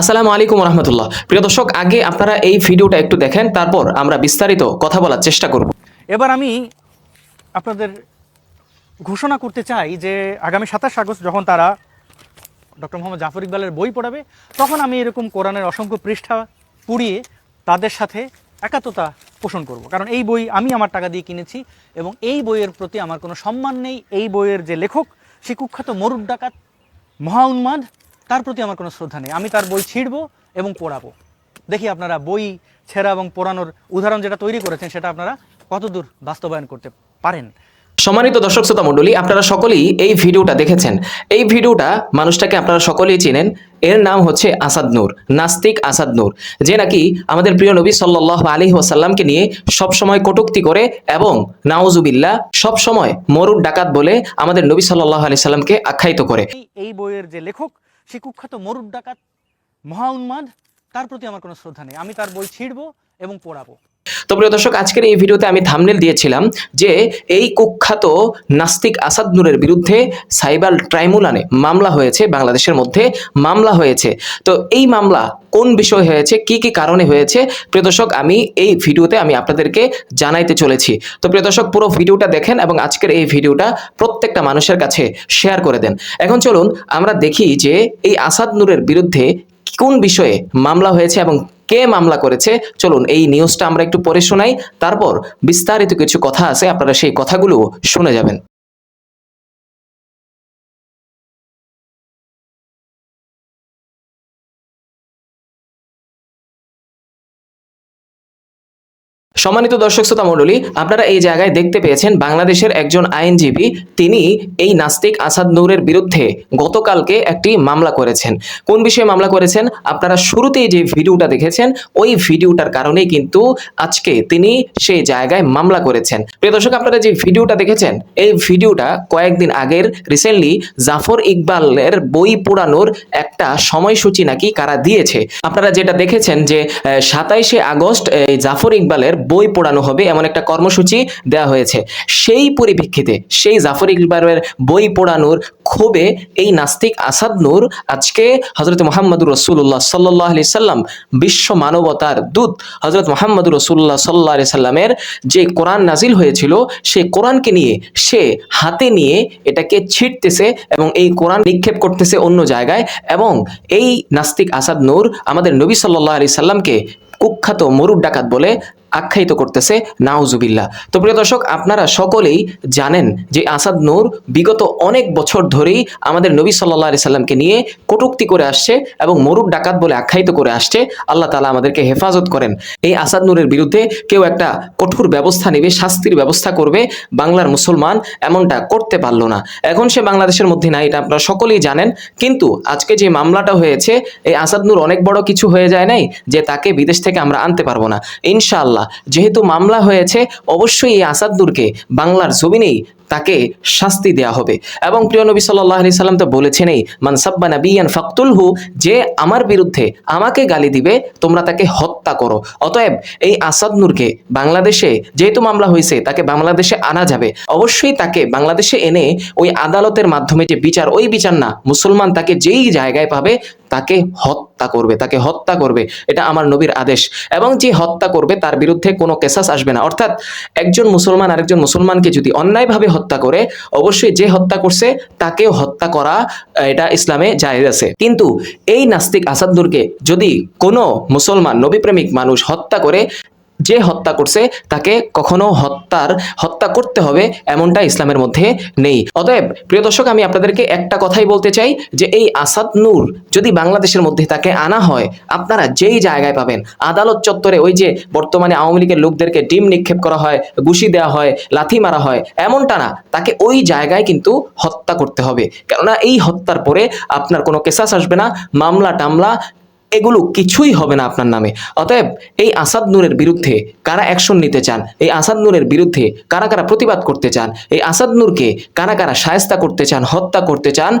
আসসালামু আলাইকুম রহমতুল্লাহ প্রিয় দর্শক, আগে আপনারা এই ভিডিওটা একটু দেখেন, তারপর আমরা বিস্তারিত কথা বলার চেষ্টা করব। এবার আমি আপনাদের ঘোষণা করতে চাই যে আগামী সাতাশ আগস্ট যখন তারা ডক্টর মোহাম্মদ জাফর ইকবালের বই পড়াবে, তখন আমি এরকম কোরআনের অসংখ্য পৃষ্ঠা পুড়িয়ে তাদের সাথে একাত্মতা পোষণ করব। কারণ এই বই আমি আমার টাকা দিয়ে কিনেছি এবং এই বইয়ের প্রতি আমার কোনো সম্মান নেই। এই বইয়ের যে লেখক, সে কুখ্যাত মরুড ডাকাত, মহা উন্মাদ তার প্রতি আমার কোনো শ্রদ্ধা নেই। আমি তার বই ছিঁড়ব এবং পড়াবো। দেখি আপনারা বই ছেঁড়া এবং পড়ানোর উদাহরণ যেটা তৈরি করেছেন সেটা আপনারা কতদূর বাস্তবায়ন করতে পারেন? সম্মানিত দর্শক শ্রোতা মণ্ডলী আপনারা সকলেই এই ভিডিওটা দেখেছেন। এই ভিডিওটা মানুষটাকে আপনারা সকলেই চেনেন। এর নাম হচ্ছে আসাদ নূর নাস্তিক আসাদ নূর যে নাকি আমাদের প্রিয় নবী সাল্লাহ আলী ওয়াসাল্লামকে নিয়ে সবসময় কটুক্তি করে এবং নাউজুবিল্লাহ সবসময় মরুর ডাকাত বলে আমাদের নবী সাল্লাহ আলি সাল্লামকে আখ্যায়িত করে। এই বইয়ের যে লেখক সে কুখ্যাত মরুর ডাকাত, মহা উন্মাদ, তার প্রতি আমার কোনো শ্রদ্ধা নেই। আমি তার বই ছিঁড়ব এবং পড়াবো। তো প্রিয় দর্শক, আজকের এই ভিডিওতে আমি থামনেল দিয়েছিলাম যে এই কুখ্যাত নাস্তিক আসাদ নূরের বিরুদ্ধে সাইবার ট্রাইব্যুনালে মামলা হয়েছে, বাংলাদেশের মধ্যে মামলা হয়েছে। তো এই মামলা কোন বিষয় হয়েছে, কি কি কারণে হয়েছে, প্রিয় দর্শক, আমি এই ভিডিওতে আমি আপনাদেরকে জানাইতে চলেছি। তো প্রিয় দর্শক, পুরো ভিডিওটা দেখেন এবং আজকের এই ভিডিওটা প্রত্যেকটা মানুষের কাছে শেয়ার করে দেন। এখন চলুন আমরা দেখি যে এই আসাদ নূরের বিরুদ্ধে কোন বিষয়ে মামলা হয়েছে এবং কে মামলা করেছে? চলুন এই নিউজটা আমরা একটু পরে শোনাই। তারপর বিস্তারিত কিছু কথা আছে, আপনারা সেই কথাগুলো শুনে যাবেন। সম্মানিত দর্শক শ্রোতা মণ্ডলী, আপনারা এই জায়গায় দেখতে পেয়েছেন বাংলাদেশের একজন আইনজীবী, তিনি এই নাস্তিক আসাদ নূরের বিরুদ্ধে গতকালকে একটি মামলা করেছেন। কোন বিষয়ে মামলা করেছেন? আপনারা শুরুতেই যে ভিডিওটা দেখেছেন, ওই ভিডিওটার কারণেই কিন্তু আজকে তিনি সেই জায়গায় মামলা করেছেন। প্রিয় দর্শক, আপনারা যে ভিডিওটা দেখেছেন, এই ভিডিওটা কয়েকদিন আগের রিসেন্টলি জাফর ইকবালের বই পোড়ানোর একটা সময়সূচি নাকি কারা দিয়েছে। আপনারা যেটা দেখেছেন যে সাতাইশে আগস্ট, এই জাফর ইকবালের বই পড়ানো হবে, এমন একটা কর্মসূচি দেওয়া হয়েছে। সেই পরিপ্রেক্ষিতে সেই জাফর ইকবালের বই পড়ানোর ক্ষোভে এই নাস্তিক আসাদ নূর আজকে হজরত মোহাম্মদুর রসুল্লাহ সাল্লাহ আলি সাল্লাম, বিশ্ব মানবতার দূত হজরত মোহাম্মদুর রসুল্লাহ সাল্লাহ আলি সাল্লামের যে কোরআন নাজিল হয়েছিল, সেই কোরআনকে নিয়ে, সে হাতে নিয়ে এটাকে ছিটতেছে এবং এই কোরআন নিক্ষেপ করতেছে অন্য জায়গায় এবং এই নাস্তিক আসাদ নূর আমাদের নবী সাল্লাহ আলি সাল্লামকে কুখ্যাত মরুর ডাকাত বলে আখ্যায়িত করতেছে নাউজুবিল্লা তো প্রিয় দর্শক, আপনারা সকলেই জানেন যে আসাদ নূর বিগত অনেক বছর ধরেই আমাদের নবী সাল্লাহ আলি সাল্লামকে নিয়ে কটুক্তি করে আসছে এবং মরুর ডাকাত বলে আখ্যায়িত করে আসছে। আল্লাহ তালা আমাদেরকে হেফাজত করেন। এই আসাদ নূরের বিরুদ্ধে কেউ একটা কঠোর ব্যবস্থা নেবে, শাস্তির ব্যবস্থা করবে, বাংলার মুসলমান এমনটা করতে পারল না। এখন সে বাংলাদেশের মধ্যে নাই, এটা আপনারা সকলেই জানেন। কিন্তু আজকে যে মামলাটা হয়েছে, এই আসাদ নূর অনেক বড় কিছু হয়ে যায় নাই যে তাকে বিদেশ থেকে আমরা আনতে পারব না। ইনশাআল্লাহ যেহেতু মামলা হয়েছে, অবশ্যই এই আসাদুরকে বাংলার জমিনেই তাকে শাস্তি দেয়া হবে। এবং প্রিয় নবী সাল্লাহ আলি সাল্লাম তো বলেছেনই মানসাব্বা নাবিয়ান ফাকতুলহু যে আমার বিরুদ্ধে আমাকে গালি দিবে, তোমরা তাকে হত্যা করো। অতএব এই আসাদ নূরকে বাংলাদেশে যেহেতু মামলা হয়েছে, তাকে বাংলাদেশে আনা যাবে। অবশ্যই তাকে বাংলাদেশে এনে ওই আদালতের মাধ্যমে যে বিচার, ওই বিচার না, মুসলমান তাকে যেই জায়গায় পাবে তাকে হত্যা করবে, তাকে হত্যা করবে। এটা আমার নবীর আদেশ। এবং যে হত্যা করবে, তার বিরুদ্ধে কোনো কেসাস আসবে না। অর্থাৎ একজন মুসলমান আরেকজন মুসলমানকে যদি অন্যায়ভাবে হত্যা করে, অবশ্যই যে হত্যা করছে, তাকেও হত্যা করা এটা ইসলামে জায়েজ আছে। কিন্তু এই নাস্তিক আসাদুরকে যদি কোনো মুসলমান, নবীপ্রেমিক মানুষ হত্যা করে যে হত্যা করছে, তাকে কখনো হত্যার, হত্যা করতে হবে এমনটা ইসলামের মধ্যে নেই। অতএব, প্রিয় দর্শক, আমি আপনাদেরকে একটা কথাই বলতে চাই যে এই আসাদ নূর যদি বাংলাদেশের মধ্যে তাকে আনা হয়, আপনারা যেই জায়গায় পাবেন, আদালত চত্বরে ওই যে বর্তমানে আওয়ামী লীগের লোকদেরকে ডিম নিক্ষেপ করা হয়, ঘুষি দেওয়া হয়, লাথি মারা হয়, এমনটা না। তাকে ওই জায়গায় কিন্তু হত্যা করতে হবে। কেননা এই হত্যার পরে আপনার কোনো কেসাস আসবে না মামলা টামলা এগুলো কিছুই হবে না আপনার নামে। অতএব এই আসাদ নূরের বিরুদ্ধে কারা অ্যাকশন নিতে চান? এই আসাদ নূরের বিরুদ্ধে কারা কারা প্রতিবাদ করতে চান? এই আসাদ নূরকে কারা কারা সায়স্তা করতে চান, হত্যা করতে চান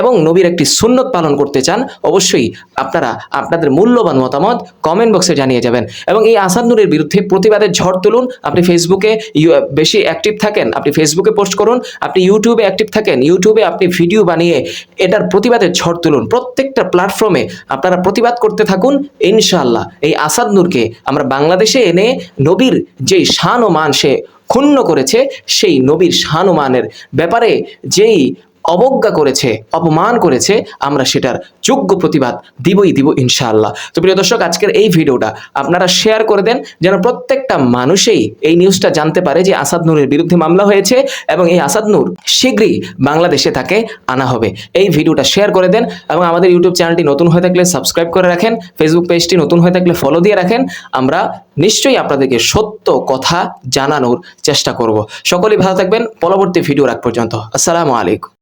এবং নবীর একটি সুন্নত পালন করতে চান, অবশ্যই আপনারা আপনাদের মূল্যবান মতামত কমেন্ট বক্সে জানিয়ে যাবেন। এবং এই আসাদ নূরের বিরুদ্ধে প্রতিবাদের ঝড় তুলুন। আপনি ফেসবুকে বেশি অ্যাক্টিভ থাকেন, আপনি ফেসবুকে পোস্ট করুন। আপনি ইউটিউবে অ্যাক্টিভ থাকেন ইউটিউবে আপনি ভিডিও বানিয়ে এটার প্রতিবাদের ঝড় তুলুন। প্রত্যেকটা প্ল্যাটফর্মে আপনারা প্রতিবাদ করতে থাকুন। ইনশাআল্লাহ এই আসাদ নূরকে আমরা বাংলাদেশে এনে নবীর যেই শান ও মান সে ক্ষুণ্ণ করেছে, সেই নবীর শান ও মানের ব্যাপারে যেই অবজ্ঞা করেছে, অপমান করেছে, আমরা সেটার যোগ্য প্রতিবাদ দিবই, দিব ইনশাআল্লাহ। তো প্রিয় দর্শক, আজকের এই ভিডিওটা আপনারা শেয়ার করে দেন, যেন প্রত্যেকটা মানুষেই এই নিউজটা জানতে পারে যে আসাদ নূরের বিরুদ্ধে মামলা হয়েছে এবং এই আসাদ নূর শীঘ্রই বাংলাদেশে তাকে আনা হবে। এই ভিডিওটা শেয়ার করে দেন এবং আমাদের ইউটিউব চ্যানেলটি নতুন হয়ে থাকলে সাবস্ক্রাইব করে রাখেন, ফেসবুক পেজটি নতুন হয়ে থাকলে ফলো দিয়ে রাখেন, আমরা নিশ্চয়ই আপনাদেরকে সত্য কথা জানানোর চেষ্টা করব। সকলেই ভালো থাকবেন, পরবর্তী ভিডিও রাখ পর্যন্ত। আসসালামু আলাইকুম।